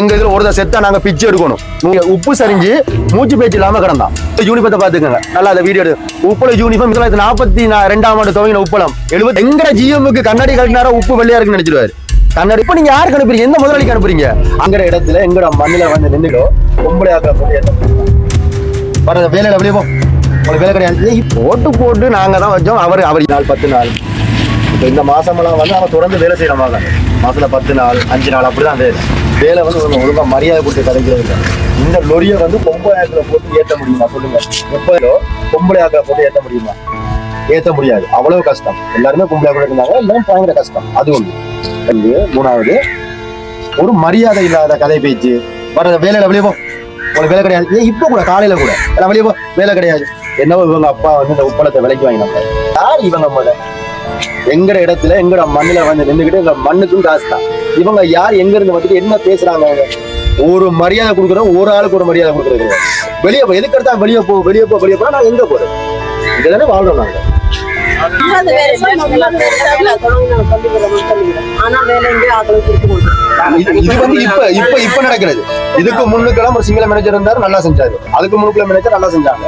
எங்க இதுல ஒருத்தர் செத்தா நாங்க பிச்சு எடுக்கணும். நீங்க உப்பு சரிஞ்சு மூச்சு பேச்சு இல்லாம கிடந்தான். யூனிஃபத்தை பாத்துக்கோங்க நல்லா அந்த வீடியோ எடு. உப்புல யூனிஃபார்ம் தொள்ளாயிரத்தி நாற்பத்தி ரெண்டாம் ஆண்டு துவங்கின உப்பளம். எழுபது எங்கட ஜிஎம்முக்கு கண்ணாடி கட்டினாரா உப்பு வெள்ளையா இருக்குன்னு நினைச்சிருவாரு. கண்ணாடி இப்ப நீங்க யாருக்கு அனுப்புறீங்க? எந்த முதலாளிக்கு அனுப்புறீங்க? அங்கிற இடத்துல எங்கட மண்ணில வந்து நின்றுடும் பொம்பளை ஆக்கிற போட்டு வேலையில வெளியே போ. உங்களுக்கு வேலை கிடையாது. போட்டு போட்டு நாங்க தான் வச்சோம். அவர் அவர் நாள் பத்து நாள். இப்போ இந்த மாசமெல்லாம் வந்து அவன் தொடர்ந்து வேலை செய்யற மாதிரி மாசத்துல பத்து நாள் அஞ்சு நாள் அப்படிதான் வேலை. வேலை வந்து ஒழுங்கா- மரியாதை கொடுத்து கிடைக்கிறது இந்த லொரியை வந்து பொம்பளை ஆக்கில் போட்டு ஏற்ற முடியுமா சொல்லுங்க. எப்போ பொம்பளை ஆக்கில் போட்டு ஏற்ற முடியுமா? ஏற்ற முடியாது. அவ்வளவு கஷ்டம். எல்லாருமே பொம்பளை ஆக்கில் இருந்தாங்க. எல்லாரும் பயங்கர கஷ்டம். அது ஒன்று ரெண்டு மூணாவது ஒரு மரியாதை இல்லாத கதை பேச்சு. வர வேலையில வெளியே போ. உங்களுக்கு வேலை கிடையாது. ஏன் இப்போ கூட காலையில கூட. எல்லாம் வெளியே போ. வேலை கிடையாது. என்னவோ இவங்க அப்பா வந்து இந்த உப்பளத்தை விலைக்கு வாங்கினாங்க. யார் இவங்க மேலே எங்கட இடத்துல எங்கட மண்ணுல வந்து நின்றுக்கிட்டு இந்த மண்ணுக்கும் காசு தான். இவங்க யார் எங்க இருந்து வந்துட்டு என்ன பேசுறாங்க அவங்க? ஒரு மரியாதை கொடுக்குறோம் ஒரு ஆளுக்கு ஒரு மரியாதை கொடுக்குறது. வெளியே போ எதுக்கு எடுத்தா வெளியே போ வெளியே போ வெளியே போனா நான் எங்க போறேன் இதுதானே வாழ்றோம் நாங்க. வேலை ஆனா வேலை இது வந்து இப்ப இப்ப இப்ப நடக்கிறது. இதுக்கு முன்னுக்கெல்லாம் ஒரு சிங்கள மேனேஜர் இருந்தாரு நல்லா செஞ்சாரு. அதுக்கு முன்னுக்குள்ள மேனேஜர் நல்லா செஞ்சாங்க.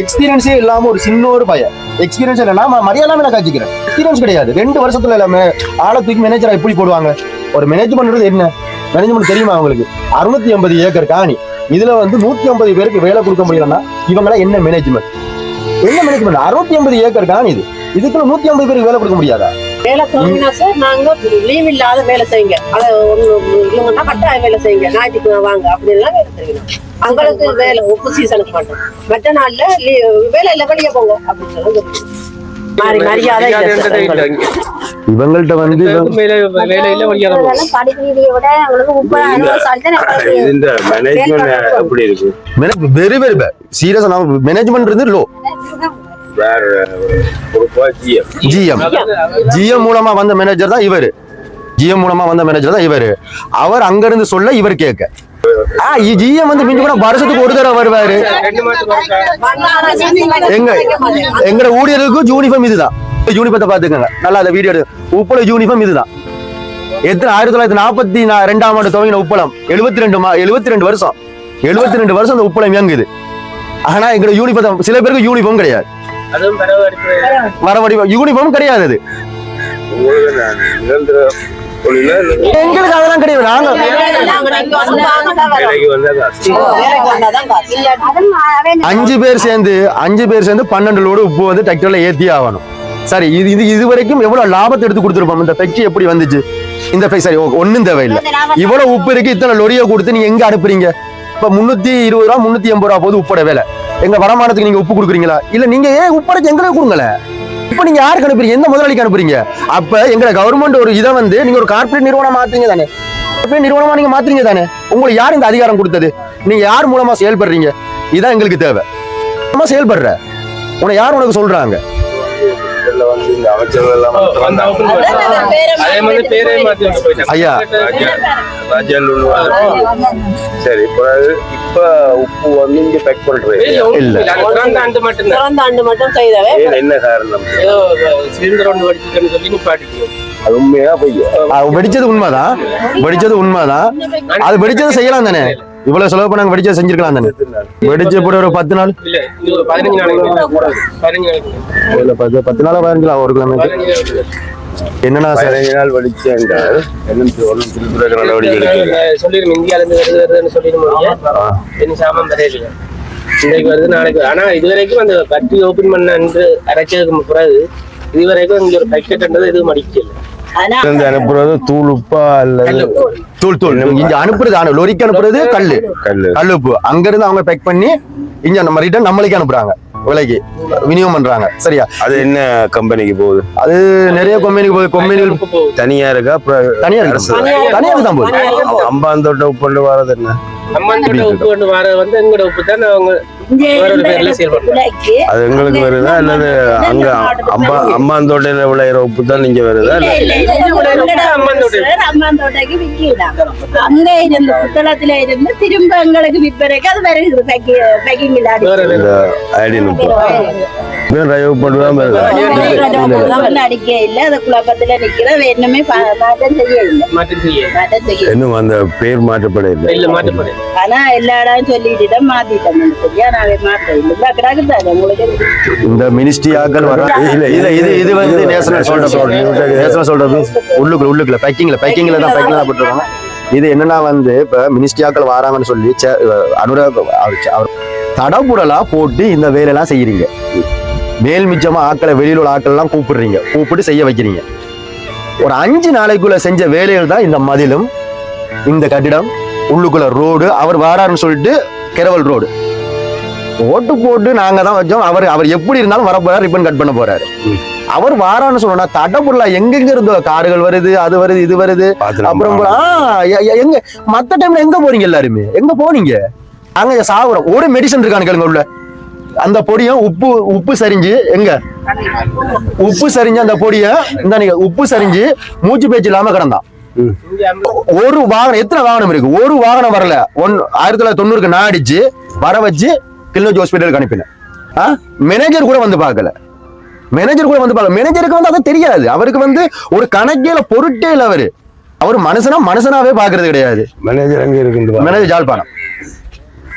எக்ஸ்பீரியன்ஸே இல்லாம ஒரு சின்ன ஒரு பையன். எக்ஸ்பீரியன்ஸ் இல்லைன்னா மரியாதை நான் காய்ச்சிக்கிறேன். எக்ஸ்பீரியன்ஸ் கிடையாது. ரெண்டு வருஷத்துல எல்லாமே ஆளை தூக்கி மேனேஜரா எப்படி போடுவாங்க? ஒரு மேனேஜ் பண்றது என்ன? மேனேஜ்மெண்ட் தெரியுமா அவங்களுக்கு அறுநூத்தி ஐம்பது ஏக்கர் காணி. இதுல வந்து நூத்தி ஐம்பது பேருக்கு வேலை கொடுக்க முடியலன்னா இவங்களாம் என்ன மேனேஜ்மெண்ட் என்ன மேனேஜ்மெண்ட் அறுநூத்தி ஐம்பது ஏக்கர் காணி இது. இதுக்குள்ள நூத்தி ஐம்பது பேருக்கு வேலை கொடுக்க முடியாதா? வேலை தொடங்கினா சார் நாங்க லீவ் இல்லாத வேலை செய்யுங்க. அதை இவங்கன்னா கட்டாய வேலை செய்யுங்க. ஞாயிற்றுக்கு வாங்க. அப்படின்லாம் வேலை செய்யணும். அவங்களுக்கு வேலை உப்பு சீசனுக்கு மட்டும். மற்ற நாள்ல வேலை இல்ல வெளியே போங்க. அப்படின்னு சொல்லி இவங்கள்ட்ட வந்து மேனேஜ்மெண்ட் இருக்கு. மேனேஜ் வெரி வெரி பேட் சீரியஸா மேனேஜ்மெண்ட் இருந்து லோ வேற பொறுப்பா ஜிஎம் ஜிஎம் ஜிஎம் மூலமா வந்த மேனேஜர் தான் இவரு. ஜிஎம் மூலமா வந்த மேனேஜர் தான் இவரு. அவர் அங்க இருந்து சொல்ல இவர் கேட்க. ஆ ஜிஎம் வந்து மிஞ்சி கூட வருஷத்துக்கு ஒரு தடவை வருவாரு. எங்க எங்கட ஊழியர்களுக்கும் யூனிஃபார்ம் இதுதான். யூனிஃபார்த்தை பாத்துக்கோங்க நல்லா அந்த வீடியோ உப்பள யூனிஃபார்ம் இதுதான். எத்தனை ஆயிரத்தி தொள்ளாயிரத்தி நாற்பத்தி ரெண்டாம் ஆண்டு துவங்கின உப்பளம். எழுபத்தி ரெண்டு மா எழுபத்தி ரெண்டு வருஷம். எழுபத்தி ரெண்டு வருஷம் அந்த உப்பளம் இயங்குது. ஆனா எங்கட யூனிஃபார்ம் சில பேருக்கு யூனிஃபார்ம் கிடையாது. வரவடி யூனிஃபார்ம் கிடையாது. அது எங்களுக்கு அதெல்லாம் கிடையாது. நாங்க. அஞ்சு பேர் சேர்ந்து அஞ்சு பேர் சேர்ந்து பன்னெண்டு லோடு உப்பு வந்து டிராக்டர்ல ஏத்தி ஆகணும். சரி இது இது இது வரைக்கும் எவ்வளவு லாபத்தை எடுத்து கொடுத்துருப்போம்? இந்த ஃபேக்டரி எப்படி வந்துச்சு? இந்த சரி ஒண்ணும் தேவையில்லை. இவ்வளவு உப்பு இருக்கு இத்தனை லொரியை கொடுத்து நீங்க எங்க அனுப்புறீங்க? இப்ப முன்னூத்தி இருபது ரூபா முன்னூத்தி எண்பது ரூபா போது உப்போட வேலை. எங்க வருமானத்துக்கு நீங்க உப்பு கொடுக்குறீங்களா? இல்ல நீங்க ஏன் உப்படைச்சு எங்களுக்கு கொடுங்களேன் இப்ப நீங்க யாருக்கு அனுப்புறீங்க? எந்த முதலாளிக்கு அனுப்புறீங்க? அப்ப எங்க கவர்மெண்ட் ஒரு இதை வந்து நீங்க ஒரு கார்பரேட் நிறுவனம் மாத்தீங்க தானே? கார்பரேட் நிறுவனமா நீங்க மாத்தீங்க தானே? உங்களுக்கு யார் இந்த அதிகாரம் கொடுத்தது? நீங்க யார் மூலமா செயல்படுறீங்க? இதான் எங்களுக்கு தேவை. மூலமா செயல்படுற. உன்னை யார் உனக்கு சொல்றாங்க? இதுல வந்து இந்த அமைச்சர்கள் எல்லாம் அதே மாதிரி பேரே மாத்தி போயிட்டாங்க. ஐயா. ராஜா ராஜால் சரி இப்ப இப்ப உப்பு வந்து இங்க பேக் பண்றது இல்ல. திறந்த ஆண்டு மட்டும்தான். திறந்த ஆண்டு மட்டும் செய்தவே என்ன காரணம்? சிலிண்டர் ஒன்று வெடிச்சுதுன்னு சொல்லி நிப்பாட்டிக்கணும். அது உண்மையா பொய்யா? வெடிச்சது உண்மைதான். வெடிச்சது உண்மைதான். அது வெடிச்சது செய்யலாம் தானே? இவ்வளவு செலவு பண்ணாங்க வெடிச்சது செஞ்சிருக்கலாம் தானே? வெடிச்ச போட ஒரு பத்து நாள். இல்ல, இது பத்து பத்து நாளா பதினஞ்சு நாள் ஒரு முன்னாடி. என்னன்னா சார்? பதினஞ்சு நாள் வடிச்சு என்றால் என்ன ஒன்றும் திருத்துறை நடவடிக்கை இந்தியால இருந்து வருது வருதுன்னு சொல்லிருந்தோம். இன்னும் சாமான் தரையில. இன்னைக்கு வருது நாளைக்கு. ஆனா இதுவரைக்கும் அந்த ஃபேக்டரி ஓபன் பண்ண என்று அரைச்சதுக்கு பிறகு இதுவரைக்கும் இங்க ஒரு பேக்கெட்ன்றது எதுவும் அடிக்கல அனுப்புறது தூள் உப்பா அல்லது தூள் தூள். இங்க அனுப்புறது ஆனா லொரிக்கு அனுப்புறது கல்லு. கல்லு. கல்லுப்பு. அங்க இருந்து அவங்க பேக் பண்ணி இங்க நம்ம ரிட்டர்ன் நம்மளுக்கு அனுப்புறாங்க. விலைக்கு. விநியோகம் பண்றாங்க. சரியா? அது என்ன கம்பெனிக்கு போகுது? அது நிறைய கொம்பெனிக்கு போய் கொம்பெனிகள் போகுது. தனியா இருக்கா அப்புறம் தனியா அரசு. இருக்கு தனியா தான் போகுது. அம்பாந்தோட்ட உப்பு வர்றது என்ன? அம்மாந்தோட்ட உப்பு கொண்டு வர வந்து எங்களோட உப்பு தான் அவங்க வேற ஒரு பேர்ல சேல் பண்றாங்க அது எங்களுக்கு வருதா? அல்லது அங்க அம்மா அம்மாந்தோட்டையில விளையிற உப்பு தான் நீங்க வருதா? இல்ல அம்மாந்தோட்டைக்கு விற்கலாம் அங்க இருந்து புத்தளத்துல இருந்து திரும்ப எங்களுக்கு விற்பனைக்கு அது வருகிறது பேக்கிங் வேற. டிரைவ் பண்ணி தான் வருது அடிக்க இல்ல. அந்த குழப்பத்துல நிக்கிற. வேணுமே பா- மாற்றம் செய்ய இல்லை. மாற்றம் செய்ய மாற்றம் செய்ய இன்னும் அந்த பேர் மாற்றப்பட இல்லை. ஆனா எல்லா இடம் சொல்லிட்டு சரியா? உங்களுக்கு இந்த மினிஸ்ட்ரி ஆக்கள் வர இல்ல இது இது இது வந்து நேஷனல் சொல்ற நேஷனல் சொல்றது உள்ளுக்குள்ள உள்ளுக்குள்ள பேக்கிங்ல பேக்கிங்ல தான் பேக்கிங்ல தான் போட்டுருவாங்க. இது என்னன்னா வந்து இப்ப மினிஸ்ட்ரி ஆக்கள் வராங்கன்னு சொல்லி அனுராக் அவர் தடபுடலா போட்டு இந்த வேலையெல்லாம் செய்யறீங்க. மேல் மிச்சமா ஆக்களை வெளியில உள்ள ஆட்கள் எல்லாம் கூப்பிடுறீங்க. கூப்பிட்டு செய்ய வைக்கிறீங்க. ஒரு அஞ்சு நாளைக்குள்ள செஞ்ச வேலைகள் தான் இந்த மதிலும் இந்த கட்டிடம் உள்ளுக்குள்ள ரோடு அவர் வாராருன்னு சொல்லிட்டு கெரவல் ரோடு. ஓட்டு போட்டு நாங்க தான் வச்சோம். அவர் அவர் எப்படி இருந்தாலும் வர போறாரு ரிப்பன் கட் பண்ண போறாரு. அவர் வாரான்னு சொன்னா தடபுடலா எங்கெங்க இருந்தோ காடுகள் வருது அது வருது இது வருது. அப்புறம் எங்க மத்த டைம்ல எங்க போறீங்க எல்லாருமே? எங்க போனீங்க? அங்க சாகுறோம் ஒரு மெடிசன் இருக்கான்னு கேளுங்க உள்ள. அந்த பொடியும் உப்பு உப்பு சரிஞ்சு எங்க? உப்பு சரிஞ்சு அந்த பொடிய இந்த நீங்க உப்பு சரிஞ்சு மூச்சு பேச்சு இல்லாம கிடந்தான் ஒரு வாகனம் எத்தனை வாகனம் இருக்கு? ஒரு வாகனம் வரல. ஒன் ஆயிரத்தி தொள்ளாயிரத்தி தொண்ணூறுக்கு நான் அடிச்சு வர வச்சு கிளிநொச்சி ஹாஸ்பிட்டலுக்கு அனுப்பினேன். மேனேஜர் கூட வந்து பார்க்கல. மேனேஜர் கூட வந்து பார்க்கல. மேனேஜருக்கு வந்து அது தெரியாது. அவருக்கு வந்து ஒரு கணக்கில பொருட்டே இல்ல அவரு. அவர் மனுஷனா மனுஷனாவே பாக்குறது கிடையாது. மேனேஜர் அங்கே இருக்கு மேனேஜர் ஜாழ்ப்பாணம்.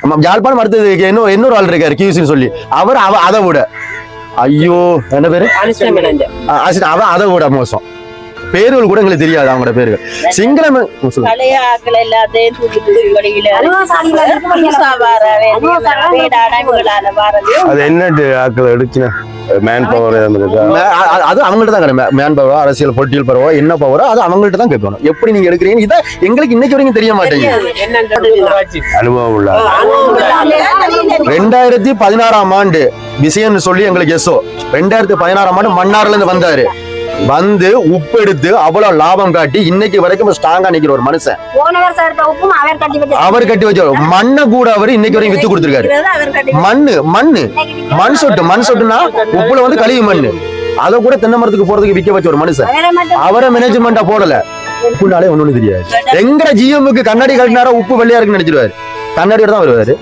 ஆமா ஜாழ்ப்பாணம் அடுத்தது இன்னொரு இன்னொரு ஆள் இருக்காரு கியூசின்னு சொல்லி. அவர் அவ அதை விட. ஐயோ என்ன பேரு? அவன் அதை விட மோசம். பேர்கள் கூட எங்களுக்கு தெரியாது அவங்களோட பேர்கள். சிங்கள மே- சொல்லுங்க. பழைய ஆக்கள் எல்லாத்தையும் தூக்கி தூக்கி வழியில புதுசா வர வேடான வாரது அது என்ன ஆக்கள் எடுச்சுனா மேன் பவர் அது அவங்கள்ட்ட தான் கிடையாது. மேன் பவரோ அரசியல் பொலிட்டியல் பவரோ என்ன பவரோ அது அவங்கள்ட்ட தான் கேட்கணும். எப்படி நீங்க எடுக்கிறீங்க இதை எங்களுக்கு இன்னைக்கு வரைக்கும் தெரிய மாட்டேங்குது. அனுபவம் உள்ள. ரெண்டாயிரத்தி பதினாறாம் ஆண்டு விஷயம்னு சொல்லி எங்களுக்கு எஸ்ஓ. ரெண்டாயிரத்தி பதினாறாம் ஆண்டு மன்னார்ல இருந்து வந்தாரு. வந்து உப்பு எடுத்து அவ்வளவு லாபம் காட்டி இன்னைக்கு வரைக்கும் ஸ்ட்ராங்கா நிக்கிற ஒரு மனுஷன். அவர் கட்டி வச்சு மண்ணை கூட அவர் இன்னைக்கு வரைக்கும் வித்து கொடுத்துருக்காரு. மண்ணு மண்ணு. மண் சொட்டு மண் சொட்டுனா உப்புல வந்து கழிவு மண்ணு. அதை கூட தென்னை மரத்துக்கு போறதுக்கு விக்க வச்ச ஒரு மனுஷன். அவரை மேனேஜ்மெண்டா போடல. உப்புனாலே ஒண்ணு தெரியாது. எங்கட ஜிஎம்முக்கு கண்ணாடி கட்டினாரா உப்பு வெள்ளையா இருக்குன்னு நினைச்சிருவாரு. கண்ணாடியோட தான் வருவாரு.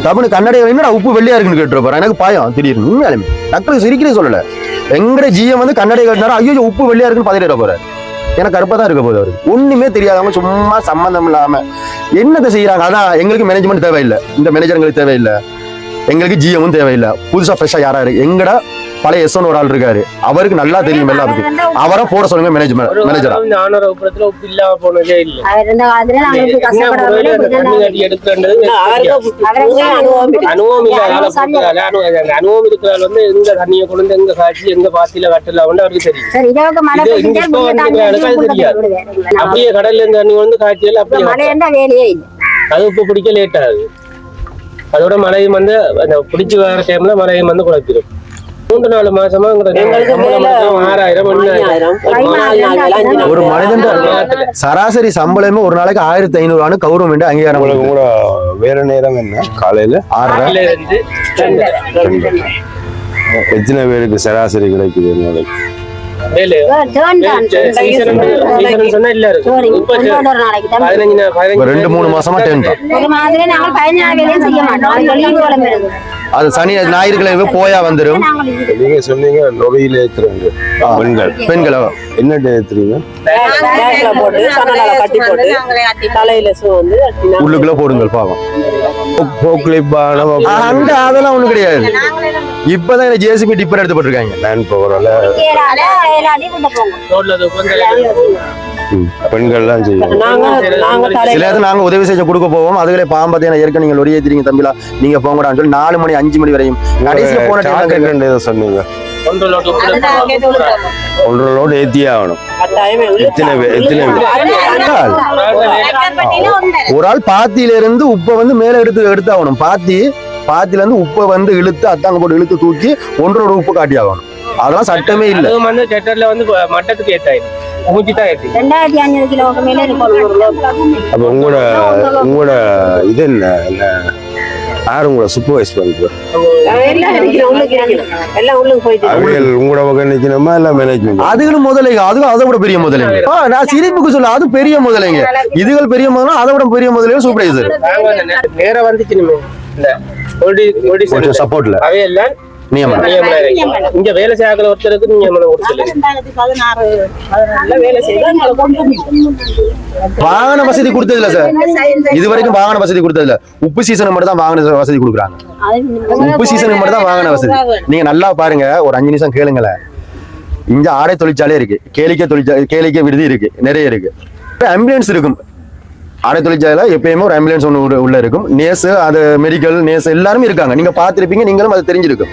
டப்புனு கண்ணாடி என்னடா உப்பு வெள்ளையா இருக்குன்னு கேட்டுருப்பாரு. எனக்கு பாயம். திடீர்னு. உண்மையாலுமே. டக்குனு சிரிக்கிறே சொல்லல. எங்கட ஜிஎம் வந்து கண்ணாடி கட்டினாரு. ஐயோ உப்பு வெள்ளையா இருக்குன்னு பதறிட போறாரு. எனக்கு கருப்பா தான் இருக்க போது அவருக்கு. ஒண்ணுமே தெரியாதவங்க சும்மா சம்மந்தம் இல்லாம என்னத்தை செய்யறாங்க அதான் எங்களுக்கு மேனேஜ்மெண்ட் தேவையில்லை. இந்த மேனேஜர் எங்களுக்கு தேவையில்லை. எங்களுக்கு ஜிஎம்மும் தேவையில்லை. புதுசா ஃப்ரெஷ்ஷா யாரா இருக்கு? எங்கட பழைய எஸ்ஒன் ஒரு ஆள் இருக்காரு. அவருக்கு நல்லா தெரியும் எல்லாம் பத்தி அவரை போட சொல்லுங்க மேனேஜ்மெண்ட் மேனேஜரா அனுபவம் இருக்கிறாள் வந்து எங்க தண்ணியை கொண்டு எங்க காய்ச்சி எங்க பாத்தியில வெட்டல வந்து அவருக்கு தெரியும். இப்போ. அப்படியே கடல்ல இருந்து தண்ணி வந்து காய்ச்சல் அப்படியே அது உப்பு பிடிக்க லேட் ஆகுது. அதோட மழையும் வந்து அந்த பிடிச்சி வர டைம்ல மழையும் வந்து குறைச்சிடும் மூன்று நாலு மாசமா ஆறாயிரம் ஒரு. மனிதன் சராசரி சம்பளமே ஒரு நாளைக்கு ஆயிரத்தி ஐநூறு கௌரவம் அங்கீகாரம். கூட வேற நேரம் என்ன? காலையில ஆறரை. எத்தனை பேருக்கு சராசரி கிடைக்குது? பதினஞ்சு நாள் பதினஞ்சு ரெண்டு மூணு மாசமா டென் தான் ஒரு மாதிரி நாங்கள் பதினஞ்சு நாள் வேலையும் செய்ய மாட்டோம். அது சனி ஞாயிற்றுக்கிழமை போயா வந்துடும் நீங்க சொன்னீங்க லொகையில ஏத்துறவங்க பெண்கள். பெண்களை? என்ன ஏத்துறீங்க? உள்ளுக்குள்ள போடுங்கள் பாவம். அங்க அதெல்லாம் ஒண்ணும் கிடையாது. இப்பதான் ஜேசிபி டிப்பர் எடுத்து போட்டிருக்காங்க. மேன் பவரால பெண்கள் தான் நாங்க சில தலையில இடத்துல நாங்க உதவி செய்ய கொடுக்க போவோம். அதுகளே பாம்பத்தியான ஏற்க நீங்க லொரி ஏத்திரீங்க தம்பிலா. நீங்க போங்கடான்னு சொல்லி நாலு மணி அஞ்சு மணி வரையும். கடைசியில போன ஏதோ சொன்னீங்க. ஒன்றரை ஒன்றரை லோடு. ஏத்தியே ஆகணும். எத்தனை பேர் எத்தனை ஒரு ஆள் பாத்தியில இருந்து உப்பை வந்து மேல எடுத்து எடுத்தாகணும் பாத்தி பாத்தில இருந்து உப்பை வந்து இழுத்து அத்தாங்க போட்டு இழுத்து தூக்கி ஒன்றோட உப்பு காட்டி ஆகணும் அதெல்லாம் சட்டமே இல்ல. வந்து டெட்டர்ல வந்து மட்டத்துக்கு ஏத்தாயிடும் ரெண்டாயிரத்தி ஐநூறு கிலோவுக்கு மேல இருக்கும் ஒரு லோடு. அப்ப உங்களோட உங்களோட இது என்ன? யார் உங்களை சூப்பர்வைஸ் அவியல் உங்களோட பக்கம் இல்ல மேனேஜ்மெண்ட் அதுகளும் முதலைங்க. அதுவும் அதை விட பெரிய முதலைங்க. ஆ, நான் சிரிப்புக்கு சொல்ல அது பெரிய முதலைங்க. இதுகள் பெரிய முதலும் அதை விட பெரிய முதலையும் சூப்பர்வைசர் நாங்க வந்து நே- நேரா வந்துச்சு நம்ம இந்த ஒடி ஒடி கொஞ்சம் சப்போர்ட்ல அவையெல்லாம் நியமனம். இங்க வேலை செய்யாத ஒருத்தருக்கு நியமனம். வாகன வசதி கொடுத்தது இல்ல சார் இது வரைக்கும் வாகன வசதி கொடுத்தது இல்ல உப்பு சீசனுக்கு மட்டும் தான் வாகன வசதி கொடுக்குறாங்க. உப்பு சீசனுக்கு மட்டும் தான் வாகன வசதி. நீங்க நல்லா பாருங்க ஒரு அஞ்சு நிமிஷம் கேளுங்களேன். இங்க ஆடை தொழிற்சாலை இருக்கு. கேளிக்கை தொழிற்சாலை கேளிக்கை விடுதி இருக்கு. நிறைய இருக்கு. ஆம்புலன்ஸ் இருக்கும். ஆடை தொழிற்சாலை எப்பயுமே ஒரு ஆம்புலன்ஸ் ஒன்று உள்ள- இருக்கும். நேஸு அது மெடிக்கல் நேஸ் எல்லாருமே இருக்காங்க. நீங்க பார்த்துருப்பீங்க நீங்களும் அது தெரிஞ்சிருக்கும்.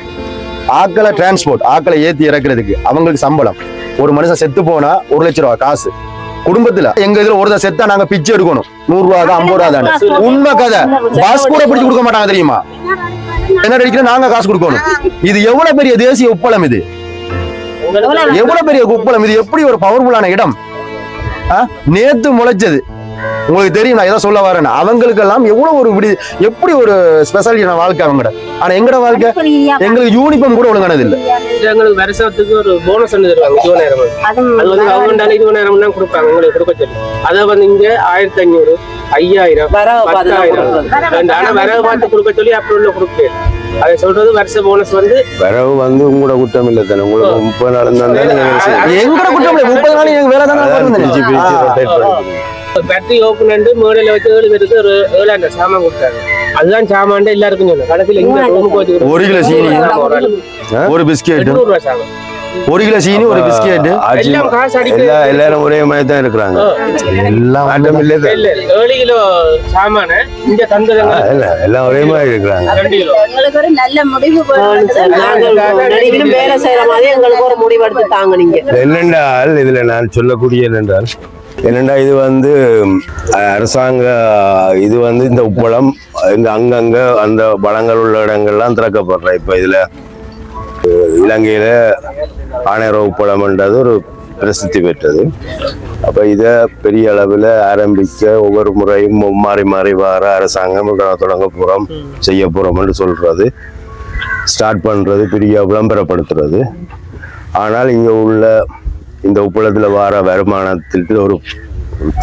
ஆக்களை டிரான்ஸ்போர்ட் ஆக்களை ஏத்தி இறக்குறதுக்கு அவங்களுக்கு சம்பளம். ஒரு மனுஷன் செத்து போனா ஒரு லட்ச ரூபா காசு. குடும்பத்துல எங்க இதுல ஒருத்தர் செத்தா நாங்க பிச்சை எடுக்கணும். நூறு ரூபா தான் ஐம்பது ரூபா தானே. உண்மை கதை. பஸ் கூட பிடிச்சு கொடுக்க மாட்டாங்க தெரியுமா? என்ன அடிக்கிற நாங்க காசு கொடுக்கணும். இது எவ்வளவு பெரிய தேசிய உப்பளம் இது? எவ்வளவு பெரிய உப்பளம்? இது எப்படி ஒரு பவர்ஃபுல்லான இடம்? நேத்து முளைச்சது. உங்களுக்கு தெரியும் நான் எதை சொல்ல வரேன்னு. அவங்களுக்கெல்லாம் எவ்வளவு ஒரு விடி எப்படி ஒரு ஸ்பெஷாலிட்டியான வாழ்க்கை அவங்கட ஆனா எங்கட வாழ்க்கை? எங்களுக்கு யூனிஃபார்ம் கூட ஒழுங்கானது இல்ல. எங்களுக்கு வருஷத்துக்கு ஒரு போனஸ் ஒன்று தருவாங்க இதுவ நேரம் அது வந்து கவர்மெண்டால இதுவ நேரம் தான் கொடுப்பாங்க எங்களுக்கு கொடுக்க சொல்லி. அதை வந்து இங்க ஆயிரத்தி ஐநூறு ஐயாயிரம் தான் பத்தாயிரம். கொடுக்குறது. ரெண்டு ஆனா வரவு பார்த்து கொடுக்க சொல்லி அப்படி உள்ள கொடுக்கு அதை சொல்றது வருஷ போனஸ் வந்து வரவு வந்து உங்களோட குற்றம் இல்லை தானே? உங்களுக்கு முப்பது நாள் செய்யணும். எங்கட குற்றம் இல்லை முப்பது நாள் எங்க வேலை அதான் பிரிச்சு பிரிச்சு தானே. பேட்டரி ஓப்பன் பண்ணி மேடையில வச்சு ஏழு பேருக்கு ஒரு ஏழாயிரம் சாமான் கொடுத்தாங்க. அதுதான் சாமான் எல்லாருக்கும் சொன்னேன். கடைசியில் இங்க ரூமுக்கு வச்சு ஒரு கிலோ சீனி. ஒரு பிஸ்கெட் எட்நூறு ரூபாய் சாமான். ஒரு கிலோ சீனி ஒரு பிஸ்கெட் எல்லாம் காசு அடிக்க எல்லா எல்லாரும் ஒரே மாதிரி தான் இருக்கிறாங்க. எல்லாம் மாற்றம் இல்லை ஏழு கிலோ சாமான இங்க தந்ததுங்க இல்ல எல்லாம் ஒரே மாதிரி இருக்கிறாங்க. எங்களுக்கு ஒரு நல்ல முடிவு. நாங்கள் நடிகரும் வேலை செய்யற மாதிரி எங்களுக்கு ஒரு முடிவெடுத்து தாங்க நீங்க. என்னென்றால் இதுல நான் சொல்லக்கூடிய என்னென்றால் என்னென்னா இது வந்து அரசாங்க இது வந்து இந்த உப்பளம் இங்கே அங்கங்கே அந்த வளங்கள் உள்ள இடங்கள்லாம் திறக்கப்படுற. இப்போ இதில் இலங்கையில் ஆணையர உப்பளம்ன்றது ஒரு பிரசித்தி பெற்றது. அப்போ இதை பெரிய அளவில் ஆரம்பிக்க ஒவ்வொரு முறையும் மாறி மாறி வர அரசாங்கம் தொடங்க போகிறோம் செய்ய போகிறோம்னு சொல்கிறது ஸ்டார்ட் பண்ணுறது பெரிய விளம்பரப்படுத்துறது ஆனால் இங்கே உள்ள இந்த உப்பளத்துல வர வருமானத்திற்கு ஒரு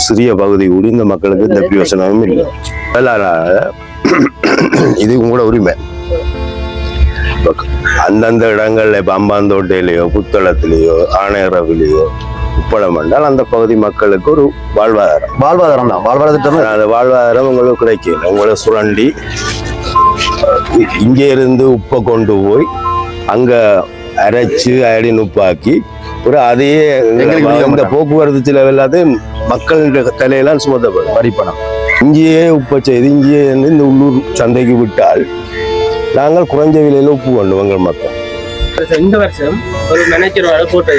சிறிய பகுதி கூட இந்த மக்களுக்கு இந்த பிரயோசனமும் இல்லை. அதனால இது உங்களோட உரிமை. அந்தந்த இடங்கள்ல இப்ப அம்பாந்தோட்டையிலயோ புத்தளத்திலேயோ ஆணையரவிலேயோ உப்பளம் என்றால் அந்த பகுதி மக்களுக்கு ஒரு வாழ்வாதாரம். வாழ்வாதாரம் தான். வாழ்வாதார திட்டம். அந்த வாழ்வாதாரம் உங்களுக்கு கிடைக்கல. உங்களை சுரண்டி இங்கே இருந்து உப்பை கொண்டு போய் அங்க அரைச்சு அயடின் உப்பாக்கி ஒரு அதையே இந்த. போக்குவரத்து செலவு எல்லாத்தையும் மக்கள் தலையெல்லாம் சுமத்தப்படும் வரிப்பணம். இங்கேயே உப்பை செய்து இங்கேயே இந்த உள்ளூர் சந்தைக்கு விட்டால் நாங்கள் குறைஞ்ச விலையில உப்பு கொண்டு எங்கள் மக்கள். இந்த வருஷம் ஒரு மேனேஜர் வேலை போட்டு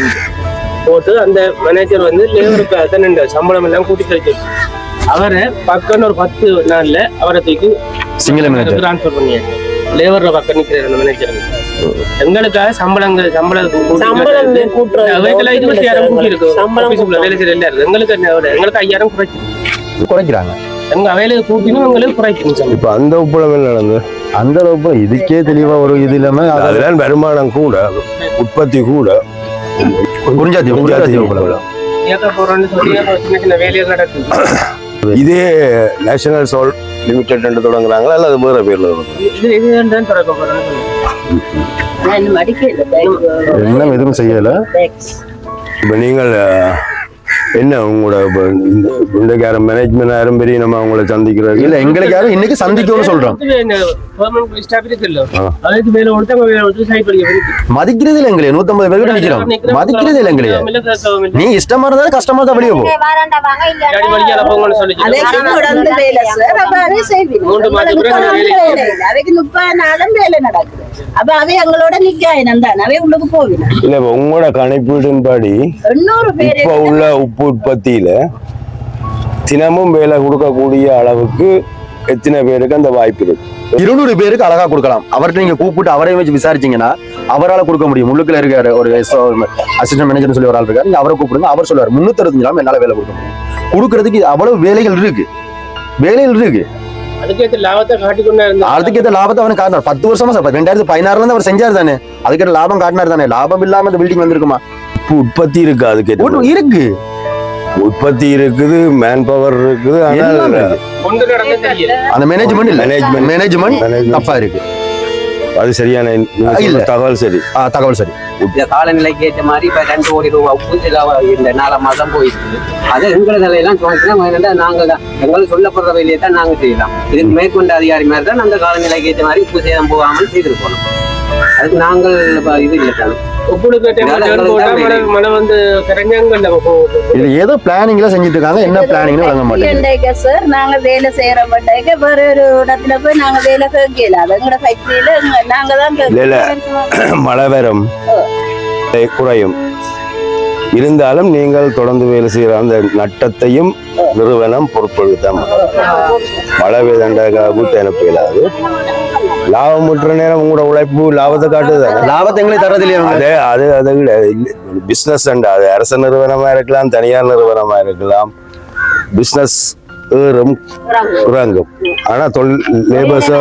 போட்டு அந்த மேனேஜர் வந்து லேபருக்கு அத்தனை சம்பளம் எல்லாம் கூட்டி கழிச்சு அவரை பக்கம் ஒரு பத்து நாள்ல அவரை தூக்கி சிங்கள மேனேஜர் டிரான்ஸ்பர் பண்ணியாரு லேபர்ல பக்கம் நிக்கிறார் அந்த மேனேஜர் எங்களுக்காக சம்பளங்கள் சம்பளம் சம்பளம் கூட்டுறது இருபத்தி கூட்டி இருக்கு. சம்பளம் வேலை செய்யற எல்லாரும் எங்களுக்கு? எங்களுக்கு ஐயாயிரம் குறைச்சு குறைக்கிறாங்க. எங்க அவையில கூட்டினும் எங்களுக்கு குறைக்கணும் இப்ப அந்த உப்பளம் என்ன நடந்தது அந்த அளவுக்கு இதுக்கே தெளிவா ஒரு இது இல்லாம அது அதெல்லாம் வருமானம் கூட உற்பத்தி கூட. இதே நேஷனல் சோல் லிமிடெட் என்று தொடங்குறாங்களா? அல்லது வேற பேர்ல இன்னும் எதுவும் செய்யல? இப்போ நீங்கள் என்ன உங்களோட இந்த இன்றைக்கார மேனேஜ்மெண்ட் யாரும் பெரிய நம்ம அவங்கள சந்திக்கிறது இல்ல எங்களுக்கு யாரும் இன்னைக்கு சந்திக்கணும்னு சொல்றோம். மதிக்கிறது இல்ல எங்களைய நூத்தம்பது பேர் நிக்கிறோம். மதிக்கிறது இல்ல எங்களைய. நீ இஷ்டமா இருந்தாலும் கஷ்டமா தான் வெளியே போ. வாராண்டா வாங்க இல்லாட்டி வழியால போங்கன்னு சொல்லிச்சு. அவைக்கு தொடர்ந்து வேலை சார் அப்ப அதை செய்வீங்க மூன்று மாதத்துக்கு பிறகு தொடர்ந்து வேலை. வேலை இல்லை. அவைக்கு முப்பது நாளும் வேலை நடக்குது. அப்ப அவை எங்களோட நிக்காயினம் தான் அவை உள்ளுக்கு போவினா. இல்ல இப்போ உங்களோட கணிப்பீட்டின்படி இப்போ உள்ள உப்பு உற்பத்தியில தினமும் வேலை கொடுக்கக்கூடிய அளவுக்கு எத்தனை பேருக்கு அந்த வாய்ப்பு இருக்கு? இருநூறு பேருக்கு அழகா கொடுக்கலாம். அவர்கிட்ட நீங்க கூப்பிட்டு அவரையும் வச்சு விசாரிச்சீங்கன்னா அவரால கொடுக்க முடியும். உள்ளுக்குள்ள இருக்காரு ஒரு அசிஸ்டன்ட் மேனேஜர் சொல்லி ஒரு ஆள் இருக்காரு. நீங்க அவரை கூப்பிடுங்க அவர் சொல்லுவார் முன்னூத்தி அறுபத்தஞ்சு நாள் என்னால வேலை கொடுக்க முடியும். கொடுக்கறதுக்கு அவ்வளவு வேலைகள் இருக்கு. வேலைகள் இருக்கு. அதுக்கேற்ற லாபத்தை அவனுக்கு காட்டினார் பத்து வருஷமா சார் ரெண்டாயிரத்தி பதினாறுல இருந்து அவர் செஞ்சார் தானே. அதுக்கேற்ற லாபம் காட்டினார் தானே. லாபம் இல்லாம இந்த பில்டிங் வந்திருக்குமா? உற்பத்தி இருக்கு அதுக்கு ஒண்ணு இருக்கு. உற்பத்தி இருக்குது மேன் பவர் இருக்குது அந்த மேனேஜ்மெண்ட். Management Management. தப்பா இருக்கு. அது சரியான இல்ல. தகவல் சரி. ஆ, தகவல் சரி. இந்த காலநிலைக்கு ஏற்ற மாதிரி இப்ப ரெண்டு கோடி ரூபாய் உப்பு இந்த நாலு மாதம் போயிருக்கு அது எங்களை நிலையெல்லாம் துணைச்சுனா நாங்கள் தான். எங்களுக்கு சொல்லப்படுற வேலையை தான் நாங்கள் செய்யலாம். இதுக்கு மேற்கொண்ட அதிகாரி மாதிரி தான் அந்த காலநிலைக்கு ஏற்ற மாதிரி உப்பு சேதம் போகாமல் செய்திருக்கணும் அதுக்கு நாங்கள் இது இல்லை. இது ஏதோ பிளானிங்ல செஞ்சுட்டு இருக்காங்க என்ன பிளானிங்னு விளங்க மாட்டேங்குது. இல்லைங்க சார் நாங்க வேலை செய்யற மாட்டேங்க. வேற ஒரு இடத்துல போய் நாங்க வேலை கேட்கல அது எங்களோட ஃபேக்டரியில நாங்க தான் இல்ல, இல்ல. மழை வரும். குறையும். இருந்தாலும் நீங்கள் தொடர்ந்து வேலை செய்கிற அந்த நட்டத்தையும் நிறுவனம் பொறுப்பெடுத்தான் மழை வேதண்டாக கூட்ட இயலாது லாபம் முட்டுற நேரம் உங்களோட உழைப்பு லாபத்தை காட்டுது லாபத்தை எங்களுக்கு தரது இல்லையா? அது அது அதை விட பிஸ்னஸ் அது அரசு நிறுவனமா இருக்கலாம் தனியார் நிறுவனமா இருக்கலாம். பிஸ்னஸ் ஏறும் இறங்கும். ஆனா தொழில் லேபர்ஸ்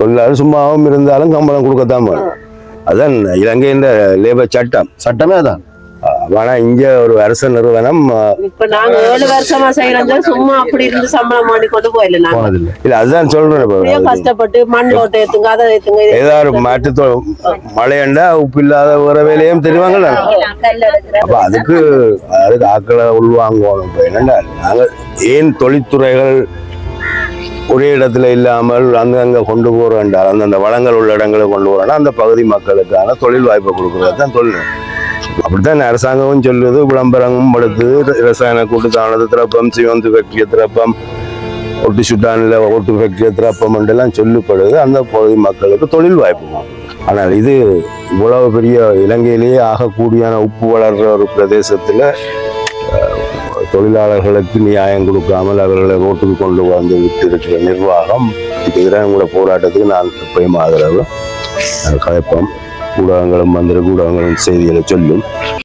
தொழிலாளர் சும்மாவும் இருந்தாலும் சம்பளம் கொடுக்கத்தான் வேணும் அதான் இலங்கையின் லேபர் சட்டம். சட்டமே அதான். ஆனா இங்க ஒரு அரசு நிறுவனம் இப்ப நாங்க ஏழு வருஷமா செய்யறது சும்மா அப்படி இருந்து சம்பளம் பண்ணி கொண்டு போயில நாங்க. இல்ல அதுதான் சொல்றேன் கஷ்டப்பட்டு மண் ஓட்ட ஏத்துங்க அதை ஏத்துங்க ஏதாவது தொ- மழையண்டா உப்பு இல்லாத ஒரு வேலையும் தெரிவாங்கல்ல. எடுக்கிற அப்ப அதுக்கு அதுக்கு ஆக்களை உள்வாங்குவோம். இப்ப என்னண்டா நாங்கள் ஏன் தொழில்துறைகள் ஒரே இடத்துல இல்லாமல் அங்கங்க கொண்டு போறோம் என்றால் அந்தந்த வளங்கள் உள்ள இடங்களை கொண்டு போறோம்னா அந்த பகுதி மக்களுக்கான தொழில் வாய்ப்பை கொடுக்கறது தான் தொழில். அப்படித்தான் அரசாங்கமும் சொல்லுது விளம்பரமும் படுத்து ரசாயன கூட்டுத்தானது திறப்பம் சிவந்து ஃபேக்டரிய திறப்பம் ஒட்டு சுட்டானில் ஒட்டு ஃபேக்டரிய திறப்பம் என்றெல்லாம் சொல்லப்படுது. அந்த பகுதி மக்களுக்கு தொழில் வாய்ப்பு ஆனால் இது இவ்வளவு பெரிய இலங்கையிலேயே ஆகக்கூடியான உப்பு வளர்ற ஒரு பிரதேசத்தில் தொழிலாளர்களுக்கு நியாயம் கொடுக்காமல் அவர்களை ரோட்டுக்கு கொண்டு வந்து விட்டு இருக்கிற நிர்வாகம் இதுக்கு எதிராக உங்களோட போராட்டத்துக்கு நான் எப்பயும் ஆதரவு. கலைப்போம் ஊடகங்களும் மந்திர ஊடகங்களும் செய்திகளை சொல்லும்.